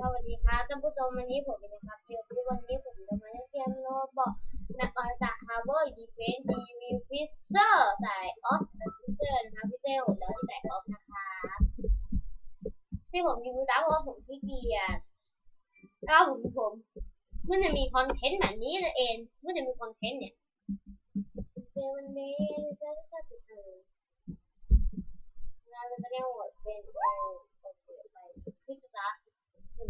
สวัสดีครับท่านผู้ชมวันนี้ผมเป็นนะครับเดี๋ยววันนี้ผมจะมาเล่นเกมโรบอกนักออนจากฮาร์เวิร์ดีเฟนส์ดีวิวฟิเซอร์สายออฟฟิเซอร์นะครับฟิเซอร์หมดแล้วที่สายออฟนะครับที่ผมยิงมือตาเพราะว่าผมขี้เกียจแล้วผมผมเมื่อจะมีคอนเทนต์แบบนี้เลยเองเมื่อจะมีคอนเทนต์เนี่ยเจอวันนี้จะจะจะเออเราจะเรียกว่าเป็นเออโอเคไปพิจา ร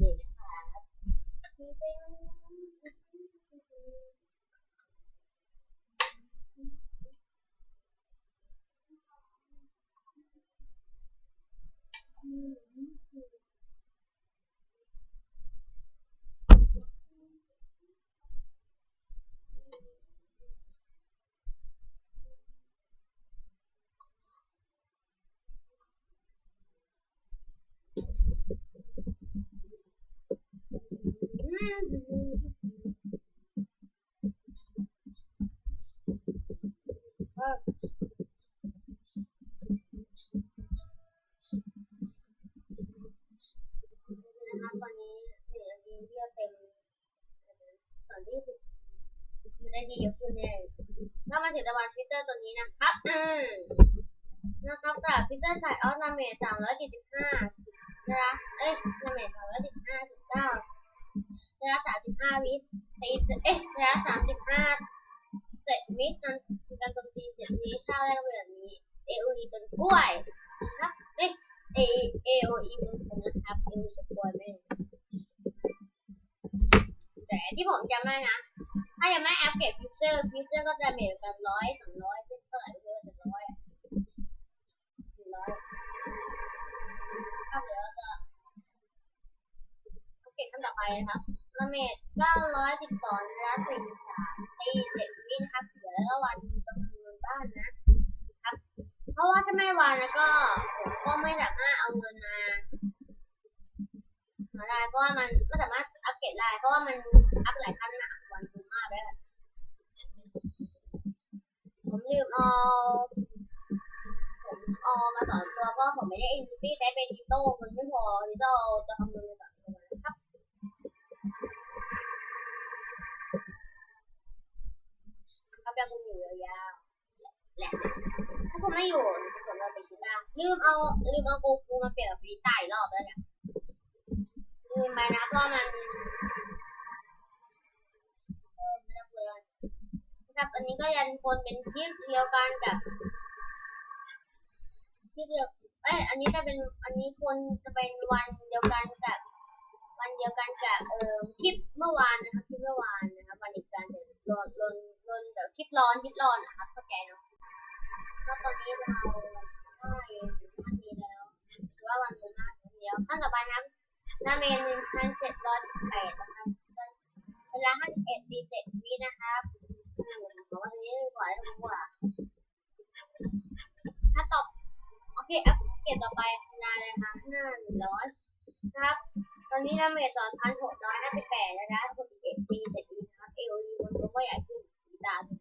ณานี่นะคะนี่เป็น นะครับตอนนี้เนี่ยมีเลือดเต็มตอนที่มันได้ดีขึ้นแน่ก็มาถึงตะวันฟิเจอร์ตัวนี้นะครับนะครับจากฟิเจอร์ใส่ออสนาเมจสามร้อยเจ็ดสิบห้านะคะเอ้ยนาเมจสามร้อยเจ็ดสิบห้าจุดเก้า ระยะสามสิบห้าวิตีเอ๊ะระยะสามสิบห้าเจ็ดวิการการโจมตีเจ็ดวิถ้าได้ก็เป็นแบบนี้ AOE ต้นกล้วยนะครับเอ้ย A AOE บนผมนะครับ AOE ต้นกล้วยไม่แต่ที่ผมจำได้นะ ถ้ายังไม่อัปเกรดฟิเซอร์ฟิเซอร์ก็จะเมจกันร้อยสองร้อย นต่อไปนะครับละเมจเก้าร้อยสิบสองนะสี่สามตีเจ็ดวินะครับเดี๋ยวแล้ววันจะทำเงินบ้านนะเพราะว่าถ้าไม่วานแล้วก็ผมก็ไม่สามารถเอาเงินมาหาได้เพราะว่ามันไม่สามารถอัปเกรดได้เพราะว่ามันอัพหลายขั้นนะวันคุ้มมากเลยผมลืมเอาผมเอามาสอนตัวเพราะผมไม่ได้อินฟิตี้ใช้เป็นดิโต้มันไม่พอดิโต้จะทำเงินมาสอน จะคงอยู่ยาวๆแหละ ถ้าคุณไม่อยู่ผมเราไปคิดได้ลืมเอาลืมเอาโกคูมาเปลี่ยนกับฟีตายรอบแล้วเนี่ยลืมไปนะเพราะมันเออไม่ได้เปลือนครับอันนี้ก็ยังคนเป็นคลิปเดียวกันกับคลิปเดียวเอ้ยอันนี้จะเป็นอันนี้ควรจะเป็นวันเดียวกันกับวันเดียวกันกับเอ่อคลิปเมื่อวานนะครับคลิปเมื่อวานนะครับวันเดียวกันแต่ลน นลนแบบคลิปร้อนคลิปร้อนนะครับเข้าใจเนาะก็ตอนนี้เราได้อันนี้แล้วหรือว่าวันนี้นะเดียวขั้นต่อไปนะครับหน้าเมนหนึ่งพันเจ็ดร้อยสิบแปดนะครับเวลาห้าสิบเอ็ดดีเจ็ดวินะครับขอวันนี้ดีกว่าดีกว่าถ้าตอบโอเคอัปเกรดต่อไปนานเลยค่ะห้าร้อยนะครับตอนนี้น้าเมนสองพันหกร้อยห้าสิบแปดนะคะหกสิบเอ็ดดีเจ็ดวินะครับเอลยูบนตัวก็ใหญ่ขึ้น ดาถูก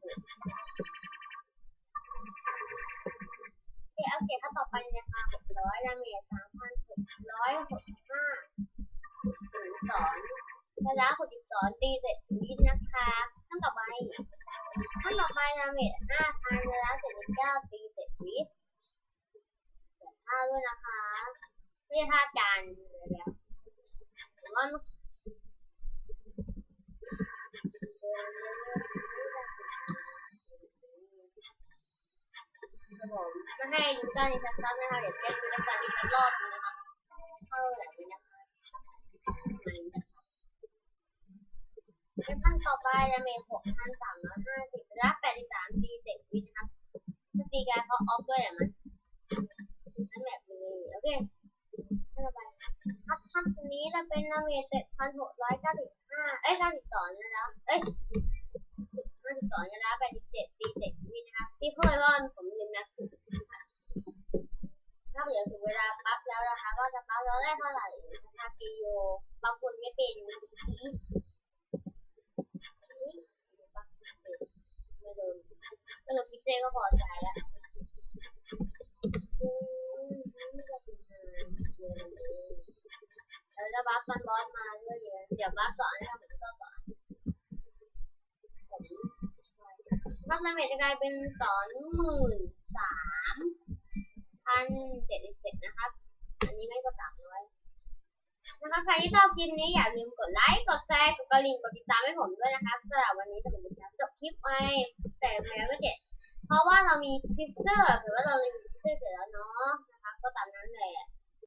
เดี๋ยอเคถ้าต่อไปเนี่ยค่ะหกร้อยดาเมจสามพันหกร้อยหกสิบห้าศูนย์สอนระยะหกสิบสอนดีเจ็ดวินะคะขั้นต่อไปขั้นต่อไปดาเมจห้าพันระยะเจ็ดสิบเก้าตีเจ็ดวิเจ็ดห้าด้วยนะคะไม่ท่าจานเลยแล้วผมว่า Thank you. ผมไม่ให้ยูการอีกสักครั้งนะคะเดี๋ยวแจ้งยูการอีกสักรอบนึงนะคะเข้าไหนไปนะคะไม่นะคะในขั้นต่อไปจะมีหกพันสามร้อยห้าสิบและแปดสิบสามตีเจ็ดวินะครับสตีการเขาออฟด้วยอะมันนั่นแบบเลยโอเคขั้นต่อไปทัดทัดนี้จะเป็นนาเมจเจ็ดพันหกร้อยเก้าสิบห้าเอ้ยเก้าสิบสองนะเอ้ยห้าสิบสองนะแปดสิบเจ็ดตีเจ็ดวินะครับที่เคยว่าผมลืมนะคือ ถ้าเดี๋ยวถึงเวลาปั๊บ แล้วนะคะว่าจะปั๊บแล้วได้เท่าไหร่นะคะกิโยบางคนไม่เป็นอีไม่โดนก็เลยพิเศษก็พอใจแล้วแล้วจะบัฟตอนบอสมาด้วยเดี๋ยวเดี๋ยวบัฟก่อนแล้วผมก็ก่อนบัฟดาเมจจะกลายเป็นสองหมื่นสามพันเจ็ดสิบเจ็ดนะครับ อันนี้ไม่ก็สามร้อยนะคะใครที่ชอบคลิปนี้อย่าลืมกดไลค์ กดแชร์ กดกระดิ่ง กดติดตามให้ผมด้วยนะคะสำหรับวันนี้จะเป็นการจบคลิปไปแต่แม้ไม่เจ็ดเพราะว่าเรามีพิซเซอร์หรือว่าเราเรียพิซเซอร์เสร็จแล้วเนาะนะคะก็ตามนั้นแหละ